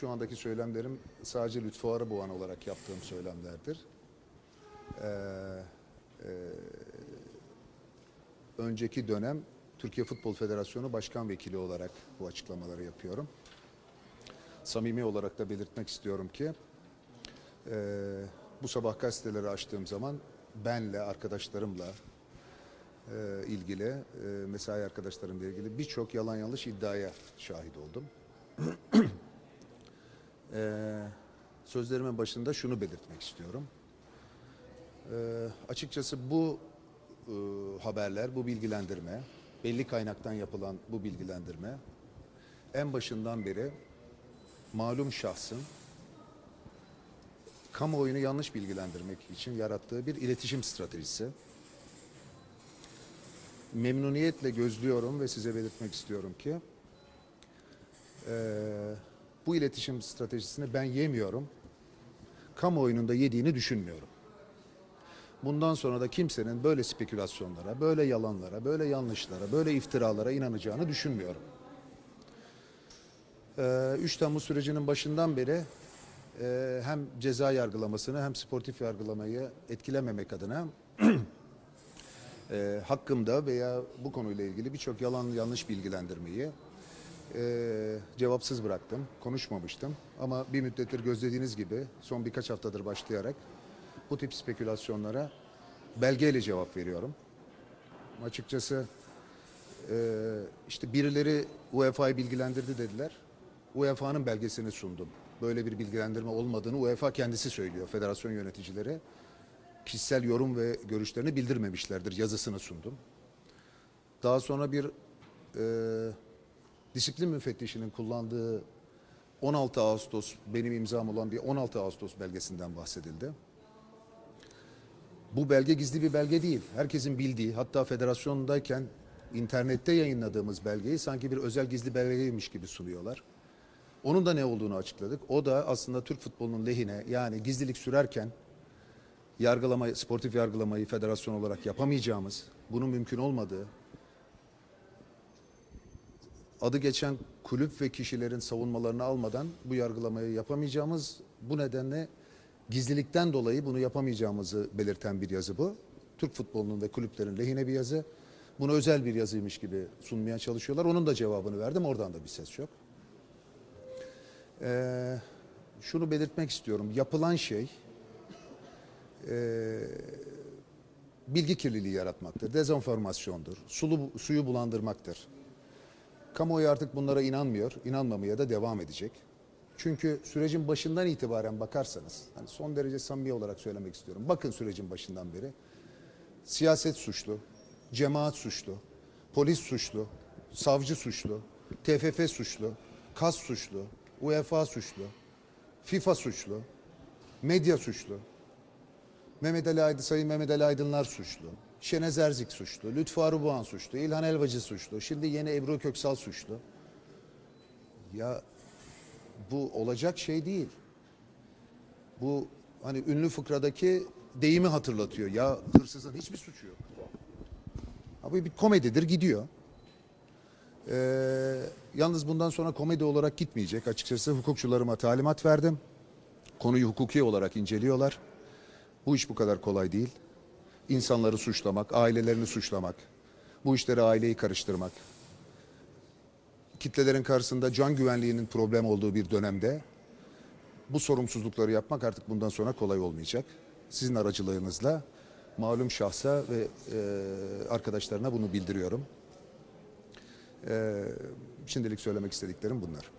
Şu andaki söylemlerim sadece Lütfü Arıboğan olarak yaptığım söylemlerdir. Ee, e, önceki dönem Türkiye Futbol Federasyonu Başkan Vekili olarak bu açıklamaları yapıyorum. Samimi olarak da belirtmek istiyorum ki e, bu sabah gazeteleri açtığım zaman benle, arkadaşlarımla e, ilgili, e, mesai arkadaşlarımla ilgili birçok yalan yanlış iddiaya şahit oldum. Ee, sözlerimin başında şunu belirtmek istiyorum. Ee, açıkçası bu e, haberler, bu bilgilendirme, belli kaynaktan yapılan bu bilgilendirme en başından beri malum şahsın kamuoyunu yanlış bilgilendirmek için yarattığı bir iletişim stratejisi. Memnuniyetle gözlüyorum ve size belirtmek istiyorum ki ee, bu iletişim stratejisini ben yemiyorum. Kamuoyunun da yediğini düşünmüyorum. Bundan sonra da kimsenin böyle spekülasyonlara, böyle yalanlara, böyle yanlışlara, böyle iftiralara inanacağını düşünmüyorum. Ee, 3 Temmuz sürecinin başından beri e, hem ceza yargılamasını hem sportif yargılamayı etkilememek adına e, hakkımda veya bu konuyla ilgili birçok yalan yanlış bilgilendirmeyi e, cevapsız bıraktım. Konuşmamıştım. Ama bir müddettir gözlediğiniz gibi son birkaç haftadır başlayarak bu tip spekülasyonlara belgeyle cevap veriyorum. Açıkçası e, işte birileri UEFA'yı bilgilendirdi dediler. UEFA'nın belgesini sundum. Böyle bir bilgilendirme olmadığını UEFA kendisi söylüyor. Federasyon yöneticileri kişisel yorum ve görüşlerini bildirmemişlerdir. Yazısını sundum. Daha sonra bir e, disiplin müfettişinin kullandığı 16 Ağustos benim imzam olan bir 16 Ağustos belgesinden bahsedildi. Bu belge gizli bir belge değil. Herkesin bildiği hatta federasyondayken internette yayınladığımız belgeyi sanki bir özel gizli belgeymiş gibi sunuyorlar. Onun da ne olduğunu açıkladık. O da aslında Türk futbolunun lehine yani gizlilik sürerken yargılama, sportif yargılamayı federasyon olarak yapamayacağımız, bunun mümkün olmadığı, adı geçen kulüp ve kişilerin savunmalarını almadan bu yargılamayı yapamayacağımız, bu nedenle gizlilikten dolayı bunu yapamayacağımızı belirten bir yazı bu. Türk futbolunun ve kulüplerin lehine bir yazı. Bunu özel bir yazıymış gibi sunmaya çalışıyorlar. Onun da cevabını verdim. Oradan da bir ses yok. Ee, şunu belirtmek istiyorum. Yapılan şey e, bilgi kirliliği yaratmaktır. Dezenformasyondur. Sulu, suyu bulandırmaktır. Kamuoyu artık bunlara inanmıyor, inanmamaya da devam edecek. Çünkü sürecin başından itibaren bakarsanız, hani son derece samimi olarak söylemek istiyorum. Bakın sürecin başından beri siyaset suçlu, cemaat suçlu, polis suçlu, savcı suçlu, TFF suçlu, KAS suçlu, UEFA suçlu, FIFA suçlu, medya suçlu, Mehmet Ali Aydın, Sayın Mehmet Ali Aydınlar suçlu. Şenez Erzik suçlu. Lütfü Arıboğan suçlu. İlhan Elvacı suçlu. Şimdi yeni Ebru Köksal suçlu. Ya bu olacak şey değil. Bu hani ünlü fıkradaki deyimi hatırlatıyor. Ya hırsızın hiçbir suçu yok. Abi bir komedidir gidiyor. Ee, yalnız bundan sonra komedi olarak gitmeyecek. Açıkçası hukukçularıma talimat verdim. Konuyu hukuki olarak inceliyorlar. Bu iş bu kadar kolay değil. İnsanları suçlamak, ailelerini suçlamak, bu işleri aileyi karıştırmak, kitlelerin karşısında can güvenliğinin problem olduğu bir dönemde bu sorumsuzlukları yapmak artık bundan sonra kolay olmayacak. Sizin aracılığınızla malum şahsa ve e, arkadaşlarına bunu bildiriyorum. E, şimdilik söylemek istediklerim bunlar.